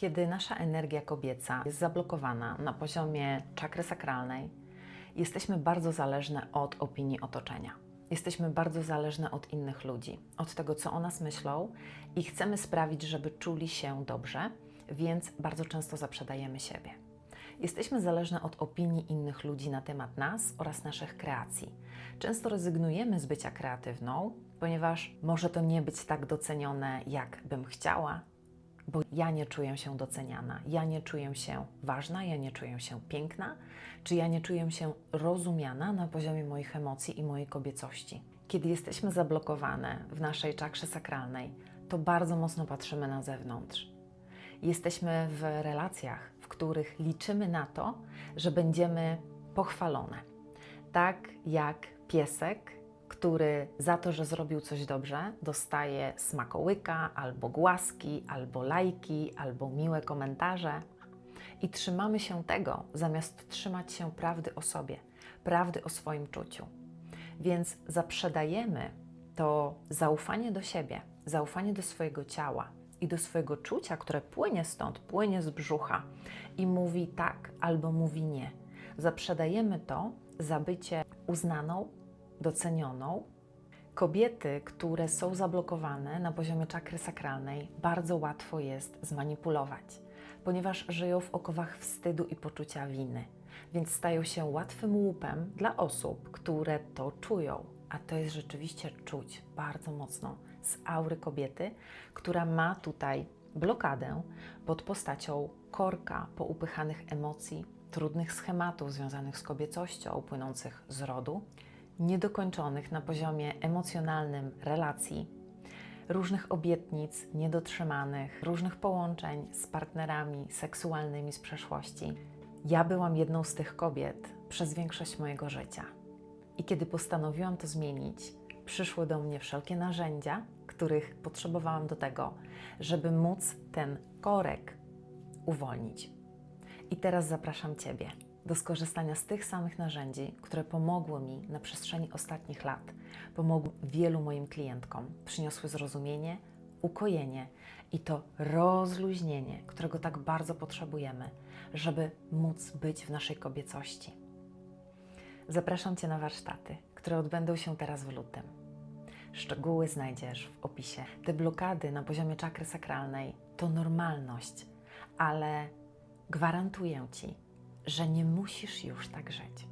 Kiedy nasza energia kobieca jest zablokowana na poziomie czakry sakralnej, jesteśmy bardzo zależne od opinii otoczenia. Jesteśmy bardzo zależne od innych ludzi, od tego, co o nas myślą i chcemy sprawić, żeby czuli się dobrze, więc bardzo często zaprzedajemy siebie. Jesteśmy zależne od opinii innych ludzi na temat nas oraz naszych kreacji. Często rezygnujemy z bycia kreatywną, ponieważ może to nie być tak docenione, jak bym chciała, bo ja nie czuję się doceniana, ja nie czuję się ważna, ja nie czuję się piękna, czy ja nie czuję się rozumiana na poziomie moich emocji i mojej kobiecości. Kiedy jesteśmy zablokowane w naszej czakrze sakralnej, to bardzo mocno patrzymy na zewnątrz. Jesteśmy w relacjach, w których liczymy na to, że będziemy pochwalone. Tak jak piesek, który za to, że zrobił coś dobrze, dostaje smakołyka, albo głaski, albo lajki, albo miłe komentarze. I trzymamy się tego, zamiast trzymać się prawdy o sobie, prawdy o swoim czuciu. Więc zaprzedajemy to zaufanie do siebie, zaufanie do swojego ciała i do swojego czucia, które płynie stąd, płynie z brzucha i mówi tak albo mówi nie. Zaprzedajemy to za bycie uznaną, docenioną. Kobiety, które są zablokowane na poziomie czakry sakralnej, bardzo łatwo jest zmanipulować, ponieważ żyją w okowach wstydu i poczucia winy, więc stają się łatwym łupem dla osób, które to czują, a to jest rzeczywiście czuć bardzo mocno z aury kobiety, która ma tutaj blokadę pod postacią korka poupychanych emocji, trudnych schematów związanych z kobiecością, płynących z rodu, niedokończonych na poziomie emocjonalnym relacji, różnych obietnic niedotrzymanych, różnych połączeń z partnerami seksualnymi z przeszłości. Ja byłam jedną z tych kobiet przez większość mojego życia. I kiedy postanowiłam to zmienić, przyszły do mnie wszelkie narzędzia, których potrzebowałam do tego, żeby móc ten korek uwolnić. I teraz zapraszam Ciebie do skorzystania z tych samych narzędzi, które pomogły mi na przestrzeni ostatnich lat, pomogły wielu moim klientkom, przyniosły zrozumienie, ukojenie i to rozluźnienie, którego tak bardzo potrzebujemy, żeby móc być w naszej kobiecości. Zapraszam Cię na warsztaty, które odbędą się teraz w lutym. Szczegóły znajdziesz w opisie. Te blokady na poziomie czakry sakralnej to normalność, ale gwarantuję Ci, że nie musisz już tak żyć.